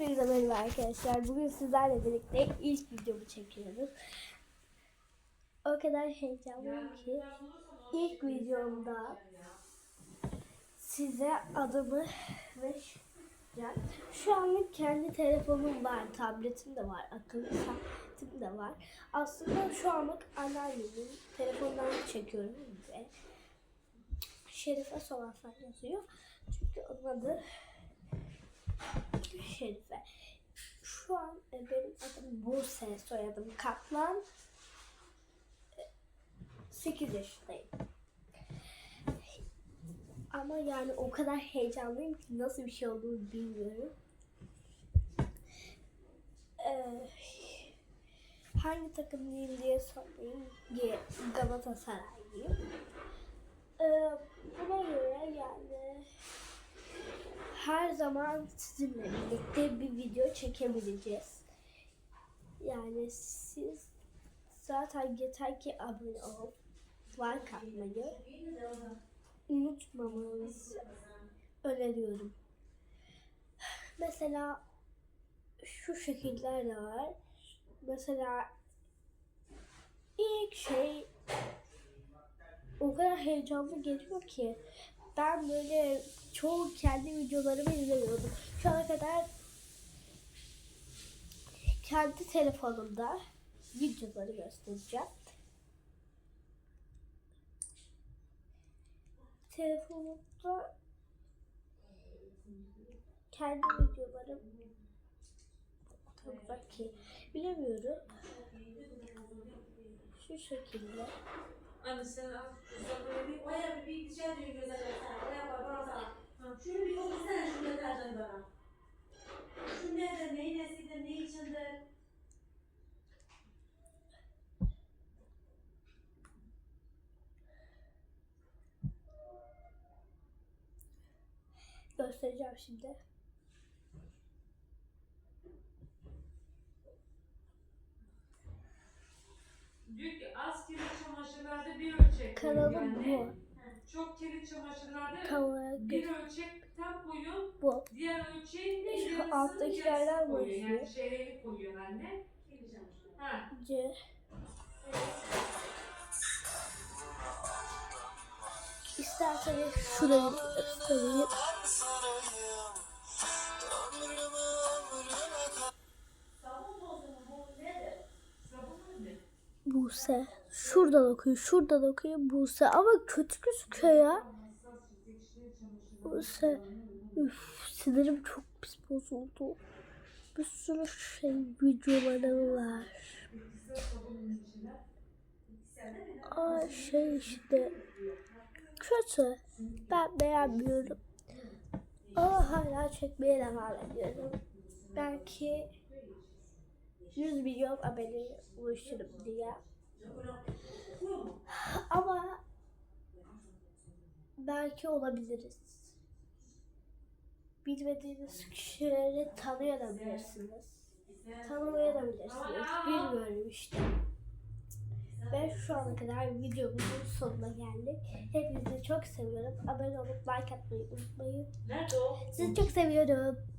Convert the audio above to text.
Hepinize merhaba arkadaşlar. Bugün sizlerle birlikte ilk videomu çekiyoruz. O kadar heyecanlıyım ki ilk videomda size adımı vereceğim. Şu anlık kendi telefonum var, tabletim de var, akıllı saatim de var. Aslında şu anlık anneannemin telefondan çekiyorum ve Şerife Solansan yazıyor. Çünkü onun adı Şerife. Şu an e, benim adım Buse, soyadım Kaplan. 8 yaşındayım. Ama yani o kadar heyecanlıyım ki nasıl bir şey olduğunu bilmiyorum. Ee, hangi takımlıyım diye sorayım. Ge- Galatasaraylıyım. Ee, buna göre yani her zaman sizinle birlikte bir video çekebileceğiz. Yani siz zaten yeter ki abone olup like atmayı unutmamanızı öneriyorum. Mesela şu şekiller de var. Mesela ilk şey o kadar heyecanlı geliyor ki ben böyle çoğu kendi videolarımı izlemiyordum. Şu ana kadar kendi telefonumda videoları göstereceğim. Telefonumda kendi videolarım çok uzak ki bilemiyorum. Şu şekilde. Anne sen. Sen böyle bir oya bir dışarı deterjanı bana. Şu nedir, neyin nesidir, ne içindir? Göstereceğim şimdi. Diyor ki az kirli çamaşırlarda bir ölçek Kanalım bu. Çok kirli çamaşırlarda Kamera bir ölçekten koyun. bu. Diğer ölçeğin de Şu yarısını alttakilerden yarısını koyuyor. başlıyor. Yani çeyreğini koyuyor anne. Ha. C. İsterseniz şurayı nedir? Buse. Şuradan okuyor, şuradan okuyor Buse. Ama kötü gözüküyor ya. Buse. Üf, sinirim çok pis bozuldu. Bir sürü şey videoları var. Aa şey işte. Kötü. Ben beğenmiyorum. Ama hala çekmeye devam ediyorum. Belki 100 milyon abone ulaşırım diye. Ama belki olabiliriz. Bilmediğiniz kişileri tanıyabilirsiniz. Tanımayabilirsiniz. Bilmiyorum işte. Ve şu ana kadar videomuzun sonuna geldik. Hepinizi çok seviyorum. Abone olup like atmayı unutmayın. Sizi çok seviyorum.